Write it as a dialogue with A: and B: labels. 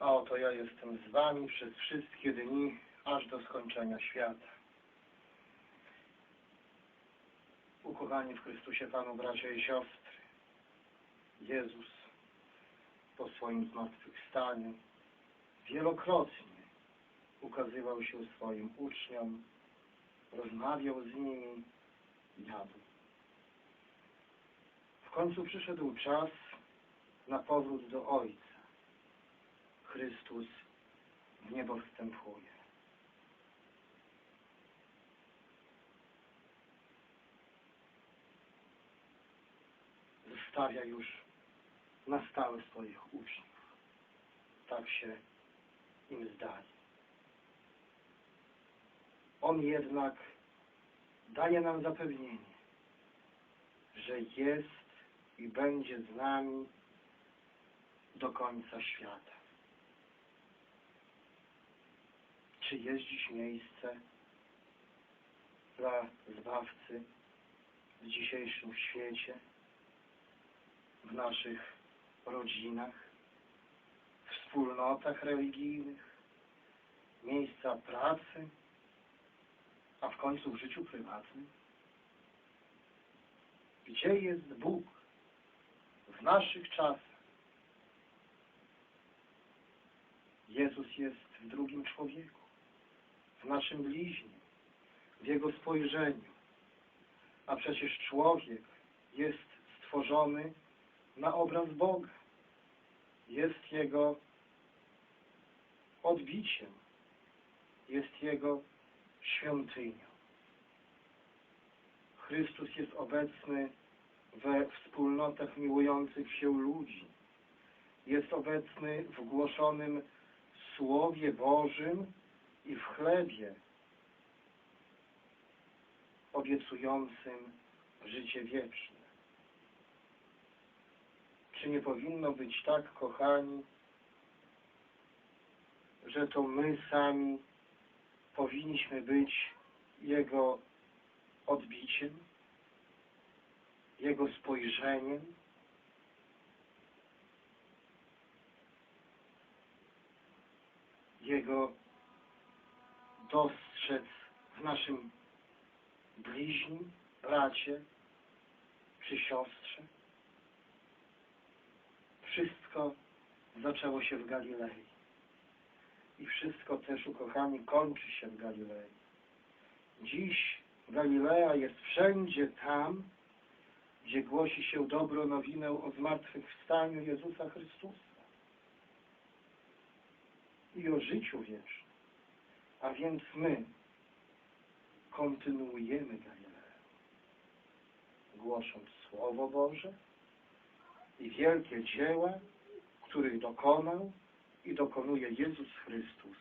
A: a oto ja jestem z wami przez wszystkie dni, aż do skończenia świata. Ukochani w Chrystusie Panu, bracia i siostry, Jezus po swoim zmartwychwstaniu wielokrotnie ukazywał się swoim uczniom, rozmawiał z nimi, jadł. W końcu przyszedł czas na powrót do Ojca. Chrystus w niebo wstępuje. Zostawia już na stałe swoich uczniów. Tak się im zdaje. On jednak daje nam zapewnienie, że jest i będzie z nami do końca świata. Czy jest dziś miejsce dla Zbawcy w dzisiejszym świecie, w naszych rodzinach, wspólnotach religijnych, miejsca pracy, a w końcu w życiu prywatnym? Gdzie jest Bóg w naszych czasach? Jezus jest w drugim człowieku, w naszym bliźnim, w Jego spojrzeniu. A przecież człowiek jest stworzony na obraz Boga. Jest Jego odbiciem. Jest Jego świątynią. Chrystus jest obecny we wspólnotach miłujących się ludzi. Jest obecny w głoszonym Słowie Bożym i w chlebie obiecującym życie wieczne. Czy nie powinno być tak, kochani, że to my sami powinniśmy być Jego odbiciem, Jego spojrzeniem, Jego dostrzec w naszym bliźnim, bracie czy siostrze. Wszystko zaczęło się w Galilei. I wszystko też, ukochani, kończy się w Galilei. Dziś Galilea jest wszędzie tam, gdzie głosi się dobro nowinę o zmartwychwstaniu Jezusa Chrystusa i o życiu wiecznym. A więc my kontynuujemy Galileę, głosząc Słowo Boże i wielkie dzieła, których dokonał i dokonuje Jezus Chrystus